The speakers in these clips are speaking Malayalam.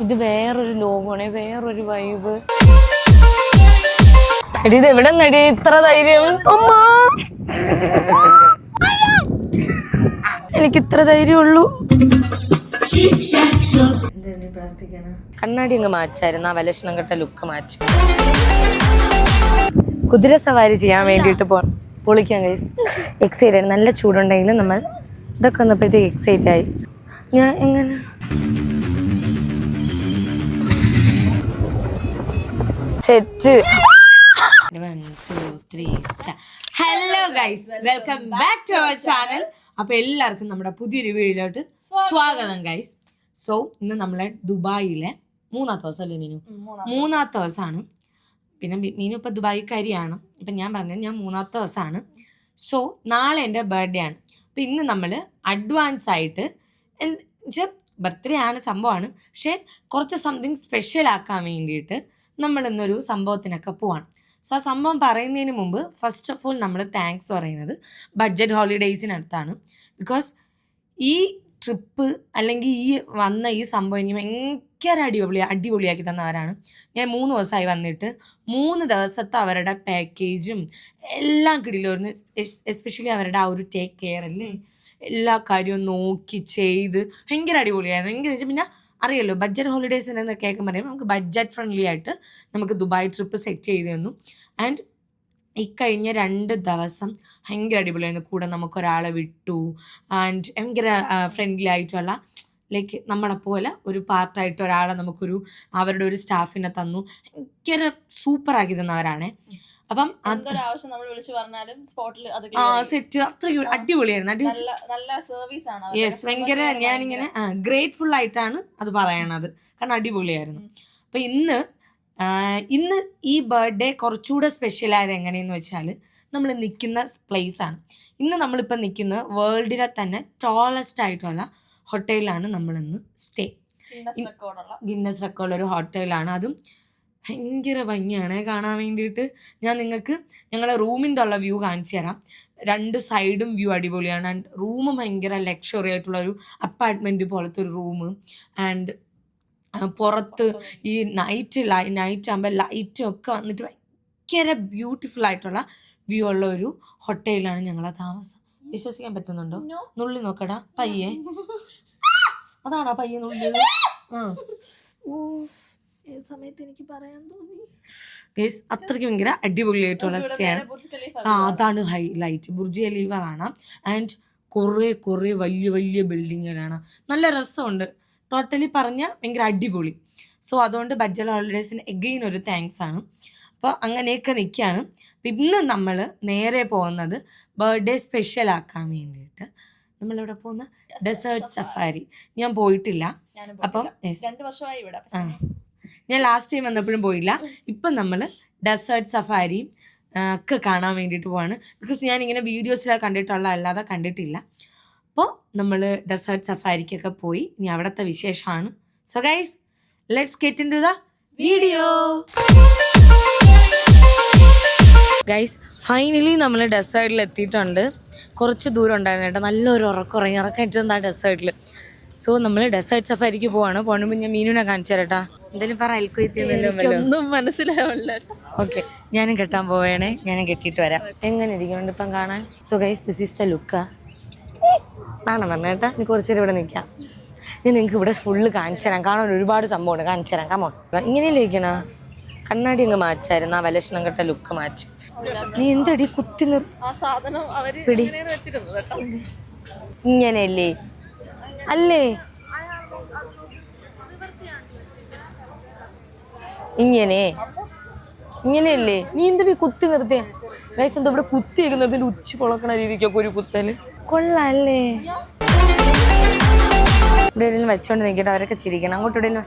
ഇത് വേറൊരു ലോകമാണ് വേറൊരു വൈബ് എടി ഇത് എവിടെ നടി ഇത്ര ധൈര്യം. അമ്മ! എനിക്ക് ഇത്ര ധൈര്യമുള്ളൂ. കണ്ണാടി അങ്ങ് മാറ്റായിരുന്നു ആ വലക്ഷണം കെട്ട ലുക്ക് മാറ്റി. കുതിര സവാരി ചെയ്യാൻ വേണ്ടിയിട്ട് പോ പൊളിക്കാൻ കഴിയും എക്സൈറ്റ് നല്ല ചൂടുണ്ടെങ്കിലും നമ്മൾ ഇതൊക്കെ വന്നപ്പോഴത്തേക്ക് എക്സൈറ്റ് ആയി. ഞാൻ എങ്ങനെ? Set hello guys welcome back to our channel അപ്പൊ എല്ലാവർക്കും നമ്മുടെ പുതിയൊരു വീഡിയോയിലോട്ട് സ്വാഗതം ഗൈസ് സോ ഇന്ന് നമ്മളെ ദുബായിലെ മൂന്നാമത്തെ ദിവസം അല്ലേ മീനു? മൂന്നാമത്തെ ദിവസമാണ്. പിന്നെ മീനു ഇപ്പൊ ദുബായിക്കാരിയാണ്. ഇപ്പൊ ഞാൻ പറഞ്ഞത് ഞാൻ മൂന്നാമത്തെ ദിവസമാണ്. സോ നാളെ എന്റെ ബർത്ത്ഡേ ആണ്. അപ്പൊ ഇന്ന് നമ്മൾ അഡ്വാൻസ് ആയിട്ട് ബർത്ത്ഡേ ആണ് സംഭവമാണ്. പക്ഷേ കുറച്ച് സംതിങ് സ്പെഷ്യൽ ആക്കാൻ വേണ്ടിയിട്ട് നമ്മൾ ഇന്നൊരു സംഭവത്തിനൊക്കെ പോവാണ്. സോ ആ സംഭവം പറയുന്നതിന് മുമ്പ് ഫസ്റ്റ് ഓഫ് ഓൾ നമ്മൾ താങ്ക്സ് പറയുന്നത് ബഡ്ജറ്റ് ഹോളിഡേയ്സിനടുത്താണ് ബിക്കോസ് ഈ ട്രിപ്പ് അല്ലെങ്കിൽ ഈ വന്ന ഈ സംഭവം എനിക്ക് ഭയങ്കര അടിപൊളി അടിപൊളിയാക്കി തന്നവരാണ് ഞാൻ മൂന്ന് ദിവസമായി വന്നിട്ട് മൂന്ന് ദിവസത്തെ അവരുടെ പാക്കേജും എല്ലാം കിടിലായിരുന്നു എസ്പെഷ്യലി അവരുടെ ആ ഒരു ടേക്ക് കെയർ അല്ലേ? എല്ലാ കാര്യവും നോക്കി ചെയ്ത് ഭയങ്കര അടിപൊളിയായിരുന്നു. ഭയങ്കര പിന്നെ അറിയാലോ ബഡ്ജറ്റ് ഹോളിഡേയ്സ് എന്ന് കേൾക്കാൻ പറയുമ്പോൾ നമുക്ക് ബഡ്ജറ്റ് ഫ്രണ്ട്ലി ആയിട്ട് നമുക്ക് ദുബായ് ട്രിപ്പ് സെറ്റ് ചെയ്ത് തന്നു. ആൻഡ് ഇക്കഴിഞ്ഞ രണ്ട് ദിവസം ഭയങ്കര അടിപൊളിയായിരുന്നു. കൂടെ നമുക്കൊരാളെ വിട്ടു. ആൻഡ് ഭയങ്കര ഫ്രണ്ട്ലി ആയിട്ടുള്ള ലൈക്ക് നമ്മളെ പോലെ ഒരു പാർട്ടായിട്ട് ഒരാളെ നമുക്കൊരു അവരുടെ ഒരു സ്റ്റാഫിനെ തന്നു. ഭയങ്കര സൂപ്പറാക്കി തന്നവരാണേ. അപ്പം എന്തൊരാവശ്യം നമ്മൾ വിളിച്ചു പറഞ്ഞാലും സ്പോട്ടിൽ അത് ആ സെറ്റ് അത്രയ്ക്ക് അടിപൊളിയായിരുന്നു. അടി നല്ല സർവീസ് ആണ് യെസ് ഭയങ്കര ഞാനിങ്ങനെ ഗ്രേറ്റ്ഫുൾ ആയിട്ടാണ് അത് പറയണത്. കാരണം അടിപൊളിയായിരുന്നു. അപ്പൊ ഇന്ന് ഇന്ന് ഈ ബർത്ത്ഡേ കുറച്ചുകൂടെ സ്പെഷ്യൽ ആയത് എങ്ങനെയെന്ന് വെച്ചാൽ നമ്മൾ നിൽക്കുന്ന പ്ലേസ് ആണ്. ഇന്ന് നമ്മളിപ്പോൾ നിൽക്കുന്ന വേൾഡിലെ തന്നെ ടോളസ്റ്റ് ആയിട്ടുള്ള ഹോട്ടലിലാണ് നമ്മളിന്ന് സ്റ്റേ. ഗിന്നസ് റെക്കോർഡ് ഒരു ഹോട്ടലാണ് അതും ഭയങ്കര ഭംഗിയാണ് കാണാൻ വേണ്ടിയിട്ട്. ഞാൻ നിങ്ങൾക്ക് ഞങ്ങളുടെ റൂമിന്റെ ഉള്ള വ്യൂ കാണിച്ചു തരാം. രണ്ട് സൈഡും വ്യൂ അടിപൊളിയാണ്. ആൻഡ് റൂം ഭയങ്കര ലക്ഷറി ആയിട്ടുള്ള ഒരു അപ്പാർട്ട്മെന്റ് പോലത്തെ ഒരു റൂം. ആൻഡ് പുറത്ത് ഈ നൈറ്റ് ലൈ നൈറ്റ് ആകുമ്പോൾ ലൈറ്റും ഒക്കെ വന്നിട്ട് ഭയങ്കര ബ്യൂട്ടിഫുൾ ആയിട്ടുള്ള വ്യൂ ഉള്ള ഒരു ഹോട്ടലിലാണ് ഞങ്ങളെ താമസം. വിശ്വസിക്കാൻ പറ്റുന്നുണ്ടോ. നുള്ളി നോക്കടാ പയ്യെ. അതാണോ പയ്യെ നുള്ളി ആ. ഏത് സമയത്ത് എനിക്ക് പറയാൻ തോന്നി? ഗൈസ് അത്രയ്ക്ക് ഭയങ്കര അടിപൊളിയായിട്ടുള്ള ഇവിടെ സ്റ്റേ ആണ് നേരെ ബുർജ് ഖലീഫ ആ അതാണ് ഹൈലൈറ്റ്. ബുർജ് ഖലീഫ കാണാം. ആൻഡ് കുറേ കുറേ വലിയ വലിയ ബിൽഡിങ്ങുകളാണ്. നല്ല രസമുണ്ട്. ടോട്ടലി പറഞ്ഞാൽ ഭയങ്കര അടിപൊളി. സോ അതുകൊണ്ട് ബഡ്ജറ്റ് ഹോളിഡേസിന് എഗെയിൻ ഒരു താങ്ക്സ് ആണ്. അപ്പോൾ അങ്ങനെയൊക്കെ നിൽക്കുകയാണ് അപ്പം ഇന്ന് നമ്മൾ നേരെ പോകുന്നത് ബർത്ത്ഡേ സ്പെഷ്യൽ ആക്കാൻ വേണ്ടിയിട്ട്. നമ്മളിവിടെ പോകുന്ന? ഡെസേർട്ട് സഫാരി ഞാൻ പോയിട്ടില്ല. അപ്പം രണ്ട് വർഷമായി ഇവിടെ. ഞാൻ ലാസ്റ്റ് ടൈം വന്നപ്പോഴും പോയില്ല. ഇപ്പം നമ്മൾ ഡെസേർട്ട് സഫാരിയും ആ, ഒക്കെ കാണാൻ വേണ്ടിയിട്ട് പോവാണ്. ബിക്കോസ് ഞാൻ ഇങ്ങനെ വീഡിയോസിലാണ് കണ്ടിട്ടുള്ള അല്ലാതെ കണ്ടിട്ടില്ല. അപ്പോൾ നമ്മൾ ഡെസേർട്ട് സഫാരിക്കൊക്കെ പോയി. ഇനി അവിടുത്തെ വിശേഷമാണ് so guys let's get into the video guys finally നമ്മൾ ഡെസേർട്ടിൽ എത്തിയിട്ടുണ്ട് കുറച്ച് ദൂരം ഉണ്ടായിരുന്നു കേട്ടോ. നല്ലൊരു ഉറക്കം ഉറങ്ങി. എന്താ ഡെസേർട്ടിൽ സോ നമ്മൾ ഡെസേർട്ട് സഫാരിക്ക് പോവാണ്. പോണ ഞാൻ മീനുനെ കാണിച്ചു തരട്ടാ. എന്തായാലും പറ ഒന്നും മനസ്സിലാവില്ല. ഓക്കെ ഞാനും കെട്ടാൻ പോവേണേ. ഞാനും കെട്ടിയിട്ട് വരാം. എങ്ങനെ ഇരിക്കുന്നുണ്ട് ഇപ്പം കാണാൻ? So guys this is the look കാണാൻ പറഞ്ഞ കേട്ടാ. നീ കുറച്ചേരം ഇവിടെ നിൽക്കാം. ഞാൻ നിങ്ങൾക്ക് ഇവിടെ ഫുള്ള് കാണിച്ചു തരാം. കാണാൻ ഒരുപാട് സംഭവമുണ്ട്. കാണിച്ചു തരാം. കമോ ഇങ്ങനെയല്ലേ ഇരിക്കണ? കണ്ണാടി അങ്ങ് മാറ്റായിരുന്നു. ആ വലക്ഷണം കെട്ട ലുക്ക് മാറ്റി. നീ എന്തടി കുത്തി നിർ പിടി. ഇങ്ങനെയല്ലേ? അല്ലേ? ഇങ്ങനെ. ഇങ്ങനെയല്ലേ? നീ എന്തൊരു കുത്തി നിർത്തിയ ഗൈസ് എന്താ ഇവിടെ കുത്തി നിർത്തിന്റെ ഉച്ച പൊളക്കണ രീതിക്കൊക്കെ ഒരു കുത്തൽ. കൊള്ളാല്ലേ? ഇവിടെ എവിടെയും വെച്ചോണ്ട് നിൽക്കട്ടെ അവരൊക്കെ ചിരിക്കണം. അങ്ങോട്ട് എവിടെയും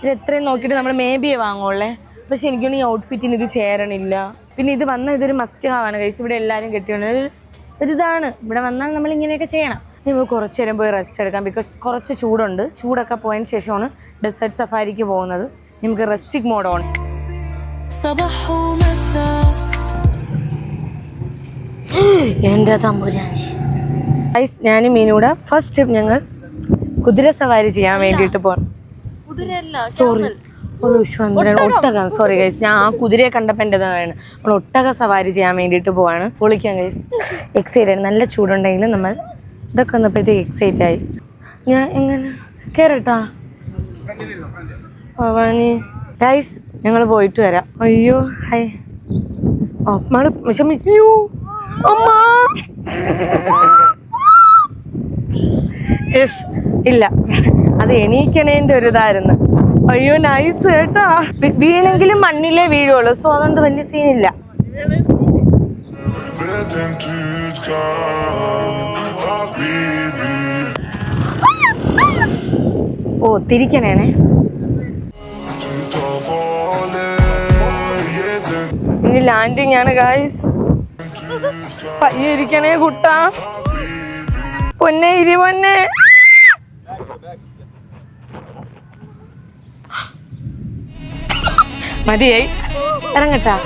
ഇത് എത്രയും നോക്കിയിട്ട് നമ്മൾ മേ ബിയെ വാങ്ങുള്ളേ. പക്ഷെ എനിക്കൊന്നും ഈ ഔട്ട്ഫിറ്റിന് ഇത് ചേരണില്ല. പിന്നെ ഇത് വന്ന ഇതൊരു മസ്റ്റ് ആവാണ് ഗൈസ്. ഇവിടെ എല്ലാവരും കെട്ടിയോണ്ട്. ഒരു ഇതാണ്. ഇവിടെ വന്നാൽ നമ്മൾ ഇങ്ങനെയൊക്കെ ചെയ്യണം. നമുക്ക് കുറച്ച് നേരം പോയി റെസ്റ്റ് എടുക്കാം. ബിക്കോസ് കുറച്ച് ചൂടുണ്ട്. ചൂടൊക്കെ പോയതിന് ശേഷമാണ് ഡെസേർട്ട് സഫാരിക്ക് പോകുന്നത്. നമുക്ക് റെസ്റ്റിക് മോഡ് ഓൺ എന്റെ തമ്പുരാനെ. ഗൈസ് ഞാനും മീനൂടെ ഫസ്റ്റ് ഞങ്ങൾ കുതിര സവാരി ചെയ്യാൻ വേണ്ടിയിട്ട് പോകണം സോറി വിശ്വന്ദ്രൻ ഒട്ടകം. സോറി ഗൈസ് ഞാൻ ആ കുതിരയെ കണ്ടപ്പോൾ എന്റെ ഇതാണ്. നമ്മൾ ഒട്ടക സവാരി ചെയ്യാൻ വേണ്ടിയിട്ട് പോവാണ്. പൊളിക്കാൻ ഗൈസ് എക്സൈറ്റഡ് നല്ല ചൂടുണ്ടെങ്കിലും നമ്മൾ ഇതൊക്കെ വന്നപ്പോഴത്തേക്ക് എക്സൈറ്റ് ആയി. ഞാൻ എങ്ങനെ? കയറട്ടാ ഭവാനി ഗൈസ് ഞങ്ങൾ പോയിട്ട് വരാം. അയ്യോ ഹൈ. അമ്മൾ വിഷമിക്കൂ. അമ്മ. ഇല്ല. അത് എണീക്കണേന്റെ ഒരു ഇതായിരുന്നു. അയ്യോ നൈസ് കേട്ടോ. വീണെങ്കിലും മണ്ണിലേ വീഴുള്ളൂ. സോ അതുകൊണ്ട് വലിയ സീനില്ല ഓ തിരിക്കണേണേ. ഇനി ലാൻഡിങ് ആണ് ഗായ്സ് പയ്യെ ഇരിക്കണേ കുട്ട. പൊന്നെ ഇരി പൊന്നെ. മതിയായി. ഇറങ്ങട്ടാ.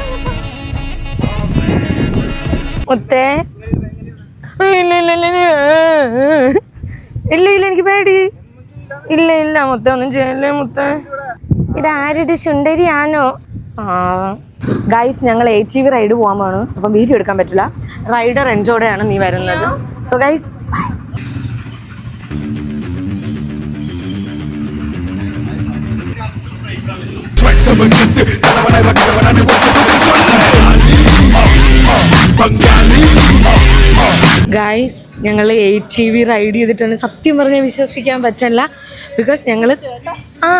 മുത്തേ. ഇല്ല ഇല്ല ഇല്ല. ഇല്ല ഇല്ല എനിക്ക് പേടി. ഇല്ല ഇല്ല മുത്ത ഒന്നും ചെയ്യല്ലേ മുത്ത? ഇതാരുടെ ശുണ്ടരിയാണോ ആ. ഗൈസ് ഞങ്ങൾ എ ടി വി റൈഡ് പോകാൻ പോണു അപ്പം വീഡിയോ എടുക്കാൻ പറ്റില്ല. റൈഡർ എൻജോടെയാണ് നീ വരുന്നത്. സോ ഗൈസ് ഗൈസ് ഞങ്ങൾ എ ടി വി റൈഡ് ചെയ്തിട്ടാണ്. സത്യം പറഞ്ഞാൽ വിശ്വസിക്കാൻ പറ്റില്ല ബിക്കോസ് ഞങ്ങൾ ആ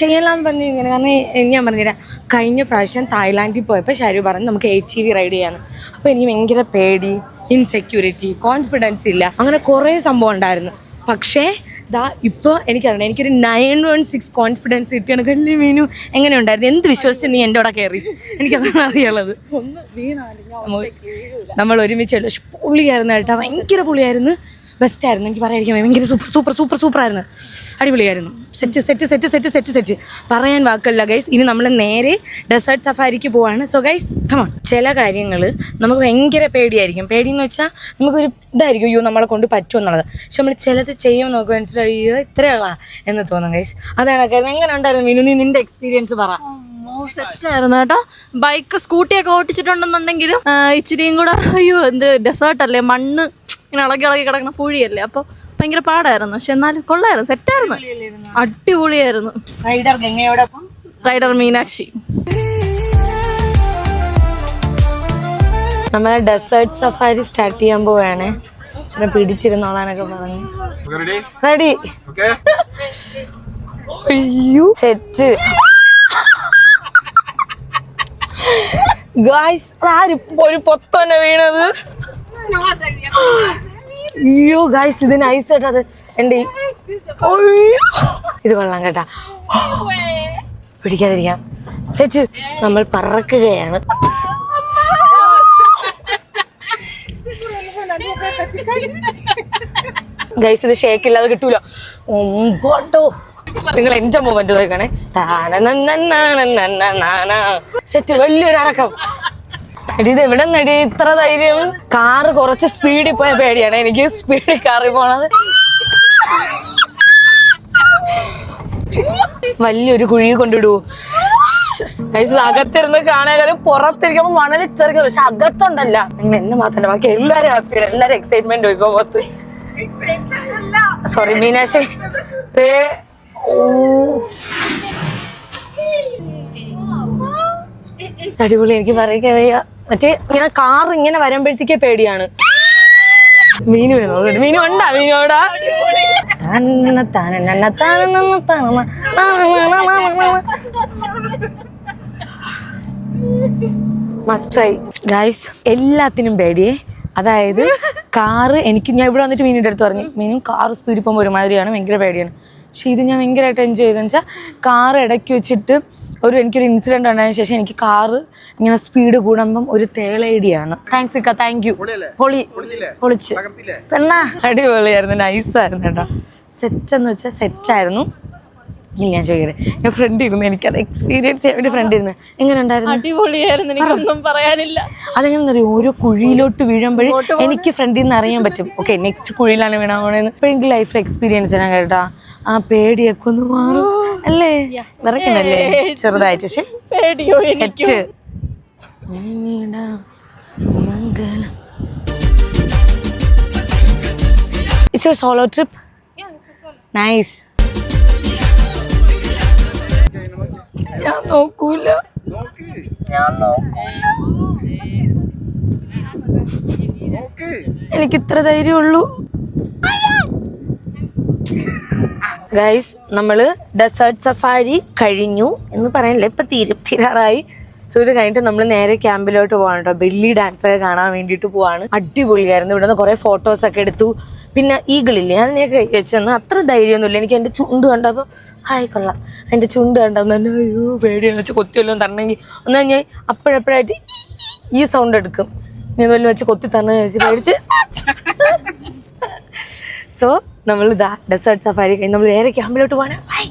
ചെയ്യലാന്ന് പറഞ്ഞു ഇങ്ങനെ. കാരണം ഞാൻ പറഞ്ഞുതരാം. കഴിഞ്ഞ പ്രാവശ്യം തായ്ലാൻഡിൽ പോയപ്പോൾ ഷാരു പറഞ്ഞു നമുക്ക് എ ടി വി റൈഡ് ചെയ്യാന്ന്. അപ്പോൾ എനിക്ക് ഭയങ്കര പേടി ഇൻസെക്യൂരിറ്റി കോൺഫിഡൻസ് ഇല്ല. അങ്ങനെ കുറേ സംഭവം ഉണ്ടായിരുന്നു. പക്ഷേ ദാ ഇപ്പോൾ എനിക്കറിയണം. എനിക്കൊരു നയൻ വൺ സിക്സ് കോൺഫിഡൻസ് കിട്ടിയാണ്. കല്ലി മീനു എങ്ങനെ ഉണ്ടായിരുന്നു? എന്ത് വിശ്വസിച്ച് നീ എന്റെ കൂടെ കയറി എനിക്കതാണ് അറിയുള്ളത്. നമ്മൾ ഒരുമിച്ചല്ലോ പക്ഷെ പുള്ളിയായിരുന്നു കേട്ടോ. ഭയങ്കര പുള്ളിയായിരുന്നു. ബെസ്റ്റ് ആയിരുന്നു. എനിക്ക് പറയാതിരിക്കാൻ. ഭയങ്കര സൂപ്പർ സൂപ്പർ സൂപ്പർ സൂപ്പർ ആയിരുന്നു. അടിപൊളിയായിരുന്നു. Set set set set set set. പറയാൻ വാക്കല്ല ഗൈസ് ഇനി നമ്മൾ നേരെ ഡെസേർട്ട് സഫാരിക്ക് പോവാണ്. സോ ഗൈസ് കമോൺ ചില കാര്യങ്ങൾ നമുക്ക് ഭയങ്കര പേടിയായിരിക്കും. പേടിയെന്ന് വെച്ചാൽ നമുക്കൊരു ഇതായിരിക്കും അയ്യോ നമ്മളെ കൊണ്ട് പറ്റുമോ എന്നുള്ളത്. പക്ഷെ നമ്മൾ ചിലത് ചെയ്യുമ്പോൾ നമുക്ക് മനസ്സിലായി അയ്യോ ഇത്രയുള്ള എന്ന് തോന്നും ഗൈസ് അതാണ് എങ്ങനെ ഉണ്ടായിരുന്നു മിനു? നീ നിന്റെ എക്സ്പീരിയൻസ് പറ. സെറ്റായിരുന്നു കേട്ടോ. ബൈക്ക് സ്കൂട്ടിയൊക്കെ ഓട്ടിച്ചിട്ടുണ്ടെന്നുണ്ടെങ്കിലും ഇച്ചിരിയും കൂടെ അയ്യോ എന്ത് ഡെസേർട്ട് അല്ലേ? മണ്ണ് ഇങ്ങനെ ഇളകി ഇളകി കിടക്കുന്ന പൂഴിയല്ലേ? അപ്പോൾ ഭയങ്കര പാടായിരുന്നു. പക്ഷെ എന്നാലും കൊള്ളായിരുന്നു. സെറ്റായിരുന്നു. അടിപൊളിയായിരുന്നു. റൈഡർ ഗംഗയോടൊപ്പം? റൈഡർ മീനാക്ഷി. നമ്മളെ ഡെസേർട്ട് സഫാരി സ്റ്റാർട്ട് ചെയ്യാൻ പോവാണ്. പിടിച്ചിരുന്നോളാനൊക്കെ പറഞ്ഞു? Ready Okay? അയ്യോ. സെറ്റ് ഗായ്സ് ആര് ഒരു പൊത്തന്നെ വീണത്. അയ്യോ ഗൈസ് ഇത് നൈസ് കേട്ടോ അത്. അയ്യോ. ഇത് കൊള്ളാം കേട്ടാ. പിടിക്കാതിരിക്കാം. സെറ്റ് നമ്മൾ പറക്കുകയാണ്. ഗൈസ് ഇത് ഷേക്ക് ഇല്ലാതെ കിട്ടൂല. ഒമ്പോട്ടോ നിങ്ങൾ എന്റെ മൊമെന്റ് നോക്കണേ സെറ്റ് വലിയൊരു അറക്കം. എടി ഇത് എവിടെ നടി ഇത്ര ധൈര്യം. കാറ് കുറച്ച് സ്പീഡിൽ പോയ പേടിയാണ്. എനിക്ക് സ്പീഡിൽ കാറിൽ പോണത്. വലിയൊരു കുഴി കൊണ്ടിടൂ. അകത്തിരുന്ന് കാണാനും പുറത്തിരിക്കുമ്പോ മണലിൽ തെറിക്കും പക്ഷെ അകത്തുണ്ടല്ല. നിങ്ങൾ എന്നെ മാത്രമല്ല ബാക്കി എല്ലാരും ഹാപ്പിയാണ് എല്ലാരും എക്സൈറ്റ്മെന്റ് പോയി പോകത്ത് സോറി മീനാക്ഷി. അടിപൊളി എനിക്ക് വയ്യ മറ്റേ ഇങ്ങനെ കാർ ഇങ്ങനെ വരുമ്പോഴത്തേക്കേ പേടിയാണ്. മീനു നോക്കട്ടെ മീനു ഉണ്ടാ മീനോടാ മസ്റ്റ് ട്രൈ ഗൈസ് എല്ലാത്തിനും പേടിയേ. അതായത് കാറ് എനിക്ക് ഞാൻ ഇവിടെ വന്നിട്ട് മീനിന്റെ അടുത്ത് പറഞ്ഞു. മീനും കാറ് സ്പീഡിൽ ഒരുമാതിരിയാണ് ഭയങ്കര പേടിയാണ്. പക്ഷെ ഇത് ഞാൻ ഭയങ്കരമായിട്ട് എൻജോയ് ചെയ്തെന്ന് വെച്ചാൽ കാർ ഇടയ്ക്ക് വെച്ചിട്ട് ഒരു എനിക്കൊരു ഇൻസിഡന്റ് ഉണ്ടായതിനു ശേഷം എനിക്ക് കാറ് ഇങ്ങനെ സ്പീഡ് കൂടുമ്പം ഒരു തേളേടിയാണ് താങ്ക്സ് ഇക്ക താങ്ക് യു പൊളി പൊളിച്ച്. പെണ്ണാ അടിപൊളിയായിരുന്നു നൈസായിരുന്നു കേട്ടോ. സെറ്റ് എന്ന് വെച്ചാൽ സെറ്റായിരുന്നു ഇല്ല ഞാൻ ചോദിക്കട്ടെ. ഞാൻ ഫ്രണ്ട് ഇരുന്നു എനിക്കത് എക്സ്പീരിയൻസ് ചെയ്യാൻ വേണ്ടി ഫ്രണ്ട് ഇരുന്ന്. എങ്ങനെ ഉണ്ടായിരുന്നു? അടിപൊളിയായിരുന്നു എനിക്കൊന്നും പറയാനില്ല. അതെങ്ങനെ അറിയാം? ഓരോ കുഴിയിലോട്ട് വീഴുമ്പോഴേ എനിക്ക് ഫ്രണ്ടിൽ നിന്ന് അറിയാൻ പറ്റും. ഓക്കെ നെക്സ്റ്റ് കുഴിയിലാണ് വീണാൻ പോണേന്ന്. എനിക്ക് ലൈഫിൽ എക്സ്പീരിയൻസ് ചെയ്യാൻ കേട്ടാ ആ പേടിയൊക്കെ ഒന്ന് മാറും. അല്ലേ? വിറയ്ക്കണല്ലേ ചെറുതായിട്ട് പക്ഷെ പേടിയോ എനിക്ക്? Set Mangalam it's a solo trip nice ഞാൻ നോക്കൂല. ഞാൻ നോക്കൂല. എനിക്ക് ഇത്ര ധൈര്യമുള്ളൂ. ഗൈസ് നമ്മൾ ഡെസേർട്ട് സഫാരി കഴിഞ്ഞു എന്ന് പറയാനില്ല ഇപ്പൊ തീരും സോ ഇത് കഴിഞ്ഞിട്ട് നമ്മൾ നേരെ ക്യാമ്പിലോട്ട് പോകണം കേട്ടോ ബെല്ലി ഡാൻസ് ഒക്കെ കാണാൻ വേണ്ടിയിട്ട് പോവാണ്. അടിപൊളിയായിരുന്നു. ഇവിടെ നിന്ന് കുറെ ഫോട്ടോസ് ഒക്കെ എടുത്തു. പിന്നെ ഈഗിളില്ലേ? ഞാൻ ഞാൻ വെച്ചെന്ന് അത്ര ധൈര്യമൊന്നുമില്ല. എനിക്ക് എന്റെ ചുണ്ട് കണ്ടപ്പോൾ ഹായ് കൊള്ളാം. എന്റെ ചുണ്ട് കണ്ടപ്പോൾ തന്നെ അയ്യോ പേടിയാണ്. വെച്ച് കൊത്തിയല്ലോ തരണമെങ്കിൽ. ഒന്ന് ഞാൻ അപ്പോഴപ്പോഴായിട്ട് ഈ സൗണ്ട് എടുക്കും. ഞാൻ വല്ലതും വെച്ച് കൊത്തി തന്നെ വെച്ച് പേടിച്ച്. സോ നമ്മൾ ഇതാ ഡെസേർട്ട് സഫാരി കഴിഞ്ഞ് നമ്മൾ നേരെ ക്യാമ്പിലോട്ട് പോവാണ്. ബൈ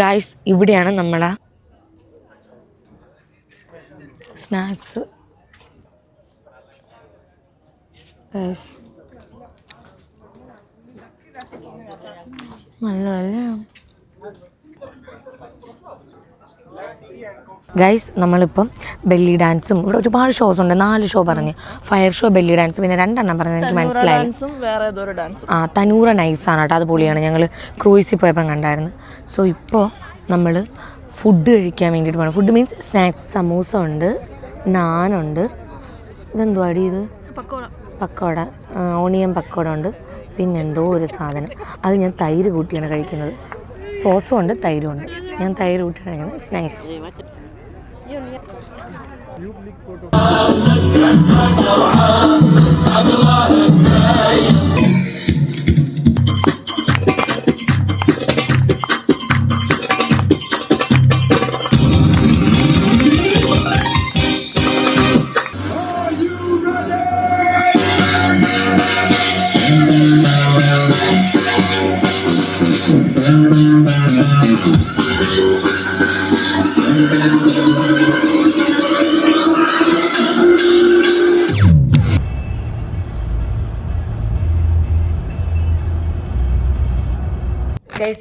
ഗായ്സ് ഇവിടെയാണ് നമ്മളെ സ്നാക്സ് ഗായ്സ് നല്ലതല്ലേ? ഗൈസ് നമ്മളിപ്പം ബെല്ലി ഡാൻസും ഇവിടെ ഒരുപാട് ഷോസ് ഉണ്ട്. നാല് ഷോ പറഞ്ഞു. ഫയർ ഷോ ബെല്ലി ഡാൻസ് പിന്നെ രണ്ടെണ്ണം പറഞ്ഞു എനിക്ക് മനസ്സിലായി. ആ തനൂറ നൈസാണ് കേട്ടോ. അത് പൊളിയാണ് ഞങ്ങൾ ക്രൂയിസിൽ പോയപ്പം കണ്ടായിരുന്നു. സോ ഇപ്പോൾ നമ്മൾ ഫുഡ് കഴിക്കാൻ വേണ്ടിയിട്ട് പോകണം ഫുഡ് മീൻസ് സ്നാക്സ് സമൂസ ഉണ്ട് നാനുണ്ട് ഇതെന്തുവാടി ഇത്? പക്കോട. പക്കോട. ഓണിയൻ പക്കോട ഉണ്ട്. പിന്നെ എന്തോ ഒരു സാധനം. അത് ഞാൻ തൈര് കൂട്ടിയാണ് കഴിക്കുന്നത്. സോസും ഉണ്ട് തൈരും ഉണ്ട് ഞാൻ തൈര് കൂട്ടിയാണ് കഴിക്കുന്നത്. ഇറ്റ്സ് നൈസ്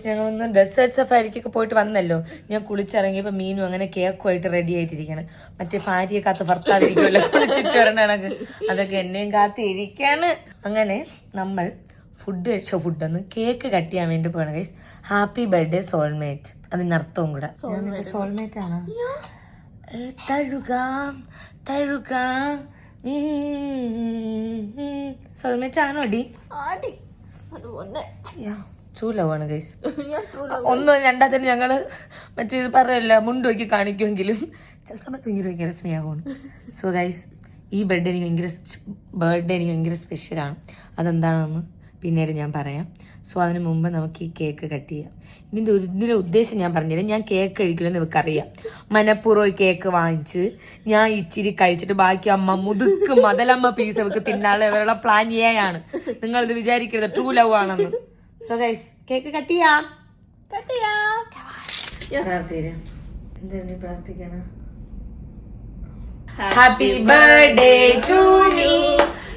ഞങ്ങൾ ഒന്ന് ഡെസേർട്ട് സഫാരിക്കൊക്കെ പോയിട്ട് വന്നല്ലോ. ഞാൻ കുളിച്ചിറങ്ങിയപ്പോൾ മീനും അങ്ങനെ കേക്കുമായിട്ട് റെഡി ആയിട്ടിരിക്കണം മറ്റേ ഭാര്യയെ കാത്ത് ഭർത്താവിരിക്കുമല്ലോ കുളിച്ചിട്ട് വരണ അതൊക്കെ എന്നെയും കാത്തിരിക്കാണ്. അങ്ങനെ നമ്മൾ ഫുഡ് കഴിച്ച ഫുഡൊന്ന് കേക്ക് കട്ട് ചെയ്യാൻ വേണ്ടി പോകണം ഗൈസ് ഹാപ്പി ബർത്ത്ഡേ സോൾമേറ്റ് അതിനർത്ഥവും കൂടെ. സോൾമേറ്റ് ആണ്. തഴുക തഴുക. സോൾമേറ്റ് ആണോ ഡി? അതുപോലെ ചൂലവാണ് ഗൈസ് ഒന്നും രണ്ടാത്തിന് ഞങ്ങൾ മറ്റേ പറയല്ല മുണ്ടോക്കി കാണിക്കുമെങ്കിലും. ചില സമയത്ത് ഭയങ്കര ഭയങ്കര സ്നേഹമാണ്. സോ ഗൈസ് ഈ ബർത്ത്ഡേ എനിക്ക് ഭയങ്കര ബർത്ത്ഡേ എനിക്ക് ഭയങ്കര സ്പെഷ്യലാണ് അതെന്താണെന്ന് പിന്നീട് ഞാൻ പറയാം. സോ അതിന് മുമ്പ് നമുക്ക് ഈ കേക്ക് കട്ട് ചെയ്യാം. ഇതിന്റെ ഒരു ഇതിന്റെ ഉദ്ദേശം ഞാൻ പറഞ്ഞുതരാം ഞാൻ കേക്ക് കഴിക്കില്ലെന്ന് നിങ്ങൾക്കറിയാം. മനഃപൂർവം കേക്ക് വാങ്ങിച്ച് ഞാൻ ഇച്ചിരി കഴിച്ചിട്ട് ബാക്കി അമ്മ മുതുക്ക് മതലമ്മ പീസ് അവർക്ക് തിന്നാളെ പ്ലാൻ ചെയ്യാനാണ് നിങ്ങളിത് വിചാരിക്കരുത്. ട്രൂ ലവ് ആണെന്ന്. സോ ഗൈസ് കേക്ക് കട്ട് ചെയ്യാം. പ്രാർത്ഥിക്കാം. എന്തായിരുന്നു പ്രാർത്ഥിക്കണം? Happy birthday to me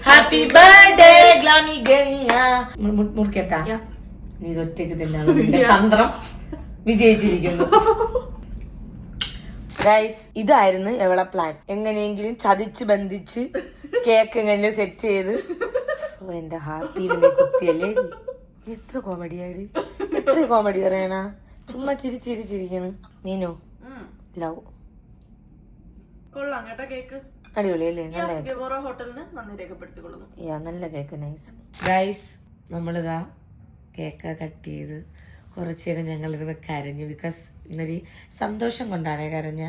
happy birthday Glamy Ganga മുറിക്കട്ടാ. നീ ഒറ്റയ്ക്ക് തന്നെ തന്ത്രം വിജയിച്ചിരിക്കുന്നു. ഗൈസ് ഇതായിരുന്നു എവളെ പ്ലാൻ എങ്ങനെയെങ്കിലും ചതിച്ച് ബന്ധിച്ച് കേക്ക് എങ്ങനെയും സെറ്റ് ചെയ്ത്. ഓ എന്റെ ഹാപ്പി കുത്തിയല്ലേ എത്ര കോമഡിയാടി എത്ര കോമഡി പറയണ? ചുമ്മാ ചിരി ചിരി ചിരിക്കണ്. മീനു ലവ് കൊള്ളാം കേട്ടോ കേക്ക് അടിപൊളിയല്ലേ? നല്ല ഗവോറ ഹോട്ടലിന് നന്ദി രേഖപ്പെടുത്തിക്കൊള്ളുന്നു. യാ നല്ല കേക്ക് നൈസ്. ഗൈസ് നമ്മളിതാ കേക്ക് കട്ട് ചെയ്ത് കുറച്ച് നേരം ഞങ്ങളിരുന്ന് കരഞ്ഞു. ബിക്കോസ് ഇന്നൊരു സന്തോഷം കൊണ്ടാണ് കരഞ്ഞ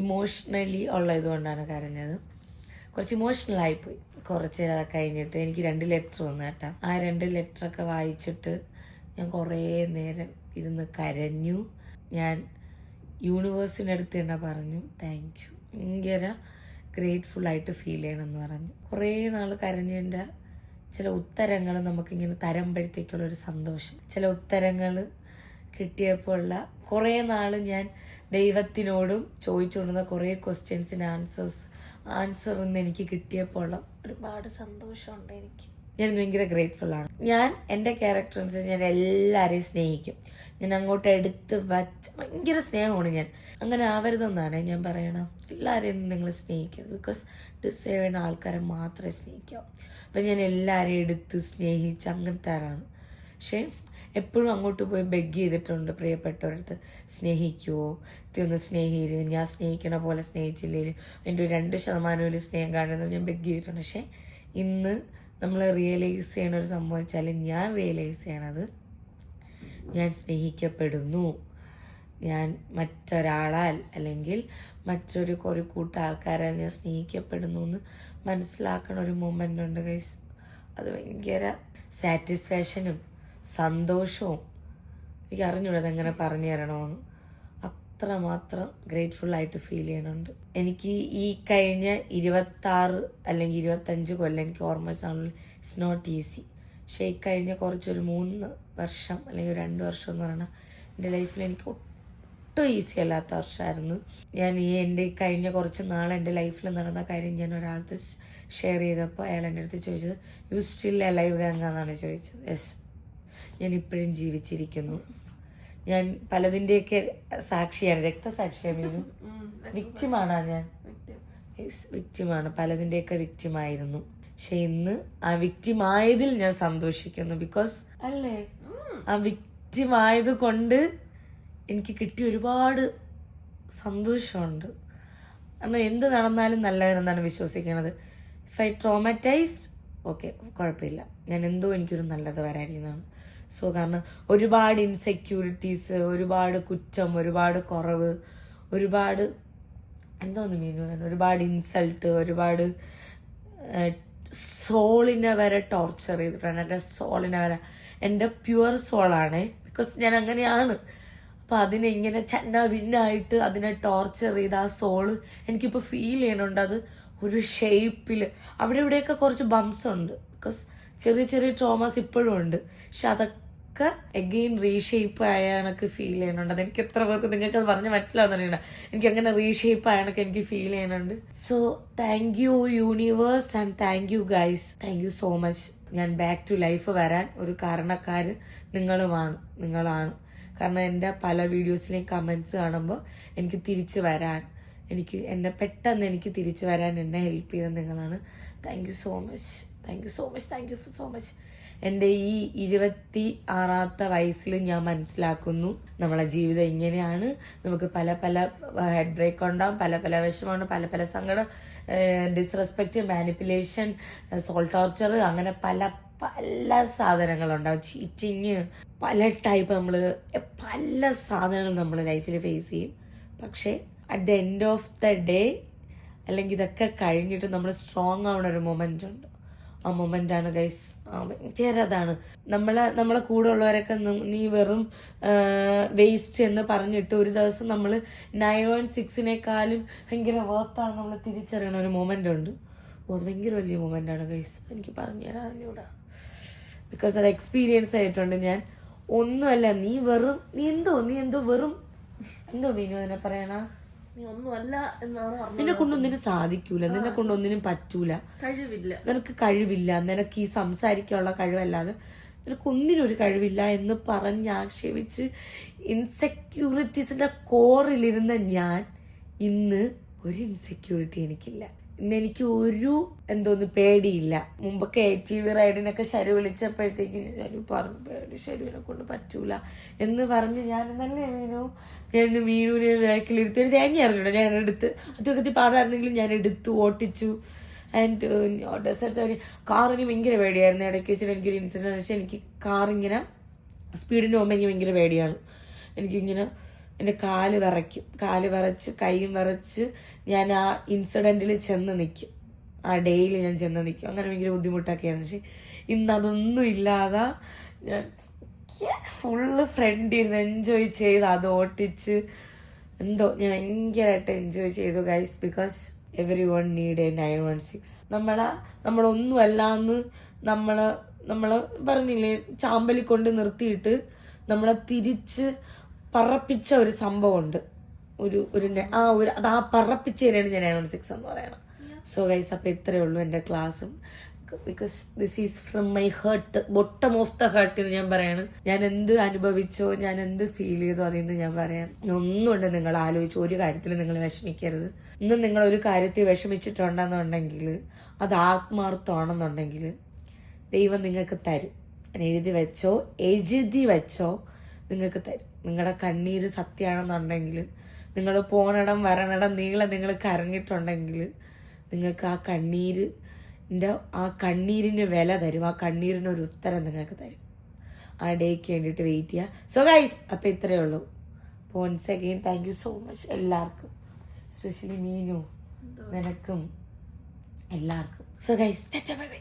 ഇമോഷണലി ഉള്ള ഇതുകൊണ്ടാണ് കരഞ്ഞത്. കുറച്ച് ഇമോഷണൽ ആയിപ്പോയി. കുറച്ച് കഴിഞ്ഞിട്ട് എനിക്ക് രണ്ട് ലെറ്റർ വന്നു കേട്ടോ. ആ രണ്ട് ലെറ്റർ ഒക്കെ വായിച്ചിട്ട് ഞാൻ കുറേ നേരം ഇരുന്ന് കരഞ്ഞു. ഞാൻ യൂണിവേഴ്സിന്റെ അടുത്ത് തന്നെ പറഞ്ഞു താങ്ക് യു ഭയങ്കര ഗ്രേറ്റ്ഫുൾ ആയിട്ട് ഫീൽ ചെയ്യണമെന്ന് പറഞ്ഞു. കുറേ നാൾ കരഞ്ഞതിന്റെ ചില ഉത്തരങ്ങൾ നമുക്കിങ്ങനെ തരുമ്പോഴത്തേക്കുള്ള ഒരു സന്തോഷം. ചില ഉത്തരങ്ങൾ കിട്ടിയപ്പോൾ ഉള്ള കുറേ നാൾ ഞാൻ ദൈവത്തിനോടും ചോദിച്ചുകൊണ്ടിരുന്ന കുറേ ക്വസ്റ്റ്യൻസിന് ആൻസേഴ്സ് ആൻസർ ഇന്ന് എനിക്ക് കിട്ടിയപ്പോൾ ഉള്ള ഒരുപാട് സന്തോഷമുണ്ട് എനിക്ക്. ഞാൻ ഭയങ്കര ഗ്രേറ്റ്ഫുൾ ആണ്. ഞാൻ എന്റെ ക്യാരക്ടർ അനുസരിച്ച് ഞാൻ എല്ലാവരെയും സ്നേഹിക്കും. ഞാൻ അങ്ങോട്ട് എടുത്ത് വച്ച് ഭയങ്കര സ്നേഹമാണ് ഞാൻ. അങ്ങനെ ആവരുതെന്നാണ് ഞാൻ പറയണം എല്ലാവരെയും നിങ്ങൾ സ്നേഹിക്കരുത്. ബിക്കോസ് ഡിസേവ് ചെയ്യുന്ന ആൾക്കാരെ മാത്രമേ സ്നേഹിക്കാവൂ. അപ്പം ഞാൻ എല്ലാവരെയും എടുത്ത് സ്നേഹിച്ച് അങ്ങനത്തെ ആരാണ് പക്ഷേ എപ്പോഴും അങ്ങോട്ട് പോയി ബെഗ് ചെയ്തിട്ടുണ്ട് പ്രിയപ്പെട്ടവരടുത്ത്. സ്നേഹിക്കുമോ ഇത്തിയൊന്ന് സ്നേഹിയില്ല? ഞാൻ സ്നേഹിക്കണ പോലെ സ്നേഹിച്ചില്ലെങ്കിൽ എന്റെ രണ്ട് ശതമാനം സ്നേഹം കാണുന്നത് ഞാൻ ബെഗ് ചെയ്തിട്ടുണ്ട്. പക്ഷേ ഇന്ന് നമ്മൾ റിയലൈസ് ചെയ്യണ ഒരു സംഭവം വെച്ചാൽ ഞാൻ റിയലൈസ് ചെയ്യണത് ഞാൻ സ്നേഹിക്കപ്പെടുന്നു. ഞാൻ മറ്റൊരാളാൽ അല്ലെങ്കിൽ മറ്റൊരു ഒരു കൂട്ട ആൾക്കാരാൽ ഞാൻ സ്നേഹിക്കപ്പെടുന്നു എന്ന് മനസ്സിലാക്കണ ഒരു മൊമെന്റ് ഉണ്ട് ഗൈസ് അത് ഭയങ്കര സാറ്റിസ്ഫാക്ഷനും സന്തോഷവും എനിക്ക് അറിഞ്ഞൂടത് എങ്ങനെ പറഞ്ഞു തരണമെന്ന് അത്രമാത്രം ഗ്രേറ്റ്ഫുൾ ആയിട്ട് ഫീൽ ചെയ്യണുണ്ട്. എനിക്ക് ഈ കഴിഞ്ഞ ഇരുപത്തി ആറ് അല്ലെങ്കിൽ ഇരുപത്തഞ്ച് കൊല്ലം എനിക്ക് ഓർമ്മ വെച്ചാണല്ലോ ഇറ്റ്സ് നോട്ട് ഈസി പക്ഷേ ഈ കഴിഞ്ഞ കുറച്ചൊരു മൂന്ന് വർഷം അല്ലെങ്കിൽ രണ്ട് വർഷം എന്ന് പറയുന്നത് എന്റെ ലൈഫിൽ എനിക്ക് ഒട്ടും ഈസി അല്ലാത്ത വർഷമായിരുന്നു ഞാൻ ഈ എന്റെ കഴിഞ്ഞ കുറച്ച് നാൾ എന്റെ ലൈഫിൽ നടന്ന കാര്യം ഞാൻ ഒരാൾക്ക് ഷെയർ ചെയ്തപ്പോൾ അയാൾ എന്റെ അടുത്ത് ചോദിച്ചത് യു സ്റ്റിൽ അലൈവ് ഗംഗ എന്നാണ് ചോദിച്ചത്. യെസ് ഞാൻ ഇപ്പോഴും ജീവിച്ചിരിക്കുന്നു. ഞാൻ പലതിന്റെയൊക്കെ സാക്ഷിയാണ് രക്തസാക്ഷിയാണ്. വിക്റ്റിമാണ് ഞാൻ. യെസ് വിക്റ്റിമാണ് പലതിന്റെയൊക്കെ വിക്റ്റിമായിരുന്നു പക്ഷെ ഇന്ന് ആ വിക്റ്റിമായതിൽ ഞാൻ സന്തോഷിക്കുന്നു ബിക്കോസ് അല്ലേ? വിക്റ്റിമായത് കൊണ്ട് എനിക്ക് കിട്ടിയ ഒരുപാട് സന്തോഷമുണ്ട്. കാരണം എന്ത് നടന്നാലും നല്ലതെന്നാണ് വിശ്വസിക്കുന്നത് ഇഫ് ഐ ട്രോമറ്റൈസ്ഡ് ഓക്കെ കുഴപ്പമില്ല. ഞാൻ എന്തോ എനിക്കൊരു നല്ലത് വരാനിരിക്കുന്നതാണ് സോ കാരണം ഒരുപാട് ഇൻസെക്യൂരിറ്റീസ് ഒരുപാട് കുറ്റം ഒരുപാട് കുറവ് ഒരുപാട് എന്തോന്ന് മീനു ഒരുപാട് ഇൻസൾട്ട് ഒരുപാട് സോളിനെ വരെ ടോർച്ചർ ചെയ്തിട്ടുണ്ട്. എന്റെ സോളിനെ വരെ എന്റെ പ്യുവർ സോളാണ്. ബിക്കോസ് ഞാൻ അങ്ങനെയാണ് അപ്പം അതിനെ ഇങ്ങനെ ചന്ന വിന്നായിട്ട് അതിനെ ടോർച്ചർ ചെയ്ത് ആ സോൾ എനിക്കിപ്പോൾ ഫീൽ ചെയ്യണുണ്ട് അത് ഒരു ഷേപ്പിൽ അവിടെ ഇവിടെയൊക്കെ കുറച്ച് ബംസ് ഉണ്ട്. ബിക്കോസ് ചെറിയ ചെറിയ ട്രോമാസ് ഇപ്പോഴും ഉണ്ട്. പക്ഷെ അതൊക്കെ എഗെയിൻ റീഷേപ്പ് ആയ കണക്ക് ഫീൽ ചെയ്യണുണ്ട് അതെനിക്ക് എത്ര പേർക്ക് നിങ്ങൾക്ക് അത് പറഞ്ഞ് മനസ്സിലാവുന്നില്ല എനിക്ക് അങ്ങനെ റീഷേപ്പ് ആയ കണക്ക് എനിക്ക് feel ചെയ്യണുണ്ട് so thank you universe and thank you guys thank you so much ഞാൻ ബാക്ക് ടു ലൈഫ് വരാൻ ഒരു കാരണക്കാർ നിങ്ങളുമാണ് നിങ്ങളാണ്. കാരണം എന്റെ പല വീഡിയോസിലെയും കമൻസ് കാണുമ്പോൾ എനിക്ക് തിരിച്ചു വരാൻ എനിക്ക് എന്നെ പെട്ടെന്ന് എനിക്ക് തിരിച്ചു വരാൻ എന്നെ ഹെൽപ്പ് ചെയ്ത നിങ്ങളാണ്. Thank you so much thank you so much thank you so much എന്റെ ഈ ഇരുപത്തി ആറാമത്തെ വയസ്സിൽ ഞാൻ മനസ്സിലാക്കുന്നു. നമ്മളെ ജീവിതം ഇങ്ങനെയാണ്. നമുക്ക് പല പല ഹെഡ് ബ്രേക്ക് ഉണ്ടാവും പല പല വിഷമമുണ്ട് പല പല സങ്കടം ഡിസ്റെസ്പെക്റ്റ് മാനിപ്പുലേഷൻ സോൾ ടോർച്ചർ അങ്ങനെ പല പല സാധനങ്ങളുണ്ടാവും ചീറ്റിങ് പല ടൈപ്പ് നമ്മൾ പല സാധനങ്ങൾ നമ്മൾ ലൈഫിൽ ഫേസ് ചെയ്യും. പക്ഷേ at the end of the day അല്ലെങ്കിൽ ഇതൊക്കെ കഴിഞ്ഞിട്ട് നമ്മൾ സ്ട്രോങ് ആവുന്ന ഒരു മൊമെന്റ് ഉണ്ട്. ആ മൊമെന്റ് ആണ് ഗൈസ് ഭയങ്കര അതാണ് നമ്മളെ നമ്മളെ കൂടെ ഉള്ളവരൊക്കെ നീ വെറും വേസ്റ്റ് എന്ന് പറഞ്ഞിട്ട് ഒരു ദിവസം നമ്മൾ നയൻ വൺ സിക്സിനേക്കാളും ഭയങ്കര വർത്താണ് നമ്മൾ തിരിച്ചറിയണ ഒരു മൊമെന്റ് ഉണ്ട്. അത് ഭയങ്കര വലിയ മൊമെന്റ് ആണ് ഗൈസ് എനിക്ക് പറഞ്ഞു തരാൻ അറിഞ്ഞൂടാ. ബിക്കോസ് അത് എക്സ്പീരിയൻസ് ആയിട്ടുണ്ട് ഞാൻ. ഒന്നുമല്ല നീ വെറും നീ എന്തോ നീ എന്തോ വെറും എന്തോ മീനു അതിനെ പറയണ? നീ ഒന്നുമല്ല എന്നാണ് പറഞ്ഞത്. നിന്നെ കൊണ്ടൊന്നിനും സാധിക്കൂല. നിന്നെ കൊണ്ടൊന്നിനും പറ്റൂല. കഴിവില്ല. നിനക്ക് കഴിവില്ല. നിനക്ക് ഈ സംസാരിക്കാനുള്ള കഴിവല്ലാതെ നിനക്ക് ഒന്നിനും ഒരു കഴിവില്ല എന്ന് പറഞ്ഞ് ആക്ഷേപിച്ച് ഇൻസെക്യൂരിറ്റീസിന്റെ കോറിലിരുന്ന ഞാൻ ഇന്ന് ഒരു ഇൻസെക്യൂരിറ്റി എനിക്കില്ല. എനിക്ക് ഒരു എന്തോന്ന് പേടിയില്ല. മുമ്പൊക്കെ ടി വി റൈഡിനൊക്കെ ശരി വിളിച്ചപ്പോഴത്തേക്ക് ശരി പറഞ്ഞു പേടി ശരുവിനെ കൊണ്ട് പറ്റൂല. എന്ന് പറഞ്ഞ് ഞാൻ നല്ല മീനു? ഞാൻ മീനുവിനെ ബാക്കിലിരുത്തി ഒരു തേങ്ങ ഇറങ്ങിട്ടോ ഞാൻ എടുത്ത് അതൊക്കെ പാടായിരുന്നെങ്കിലും ഞാൻ എടുത്തു ഓട്ടിച്ചു ആൻഡ് ഡെസേർട്സ് കാറിന് ഭയങ്കര പേടിയായിരുന്നു. ഇടയ്ക്ക് വെച്ചിട്ട് എനിക്കൊരു ഇൻസിഡന്റ് വെച്ചാൽ എനിക്ക് കാറിങ്ങനെ സ്പീഡിന് പോകുമ്പോൾ എനിക്ക് ഭയങ്കര പേടിയാണ്. എനിക്കിങ്ങനെ എന്റെ കാൽ വിറയ്ക്കും. കാൽ വിറച്ച് കൈയും വിറച്ച് ഞാൻ ആ ഇൻസിഡന്റിൽ ചെന്ന് നിൽക്കും ആ ഡേയിൽ ഞാൻ ചെന്ന് നിൽക്കും അങ്ങനെ ഭയങ്കര ബുദ്ധിമുട്ടൊക്കെയാണ് പക്ഷെ ഇന്ന് അതൊന്നും ഇല്ലാതെ ഞാൻ ഫുള്ള് ഫ്രണ്ട് ഇരുന്ന് എൻജോയ് ചെയ്ത് അത് ഓട്ടിച്ച് എന്തോ ഞാൻ ഭയങ്കരമായിട്ട് എൻജോയ് ചെയ്തു guys because every one need a nine one six നമ്മളെ നമ്മളൊന്നും അല്ലാന്ന് നമ്മൾ നമ്മൾ പറഞ്ഞില്ലേ ചാമ്പലിക്കൊണ്ട് നിർത്തിയിട്ട് നമ്മളെ തിരിച്ച് പറപ്പിച്ച ഒരു സംഭവമുണ്ട്. ഒരു ഒരു ആ ഒരു അത് ആ പറപ്പിച്ചതിനാണ് ഞാൻ അയോൺ സിക്സ് എന്ന് പറയണം സോ ഗൈസ് അപ്പം ഇത്രയേ ഉള്ളൂ എന്റെ ക്ലാസ്സും. Because this is from my heart bottom of the heart എന്ന് ഞാൻ പറയാണ്. ഞാൻ എന്ത് അനുഭവിച്ചോ ഞാൻ എന്ത് ഫീൽ ചെയ്തോ അതിൽ നിന്ന് ഞാൻ പറയാം ഒന്നുകൊണ്ട് നിങ്ങൾ ആലോചിച്ചു ഒരു കാര്യത്തിൽ നിങ്ങൾ വിഷമിക്കരുത്. ഇന്ന് നിങ്ങൾ ഒരു കാര്യത്തിൽ വിഷമിച്ചിട്ടുണ്ടെന്നുണ്ടെങ്കിൽ അത് ആത്മാർത്ഥമാണെന്നുണ്ടെങ്കിൽ ദൈവം നിങ്ങൾക്ക് തരും. എഴുതി വെച്ചോ എഴുതി വെച്ചോ നിങ്ങൾക്ക് തരും. നിങ്ങളുടെ കണ്ണീര് സത്യമാണെന്നുണ്ടെങ്കിൽ നിങ്ങൾ പോണിടം വരണിടം നീളെ നിങ്ങൾ കരഞ്ഞിട്ടുണ്ടെങ്കിൽ നിങ്ങൾക്ക് ആ കണ്ണീര് ആ കണ്ണീരിന് വില തരും. ആ കണ്ണീരിനൊരു ഉത്തരം നിങ്ങൾക്ക് തരും. ആ ഡേക്ക് വേണ്ടിയിട്ട് വെയിറ്റ് ചെയ്യുക സോ ഗൈസ് അപ്പം ഇത്രയേ ഉള്ളൂ. Once again thank you so much എല്ലാവർക്കും. സ്പെഷ്യലി മീനു നിനക്കും എല്ലാവർക്കും. So guys bye bye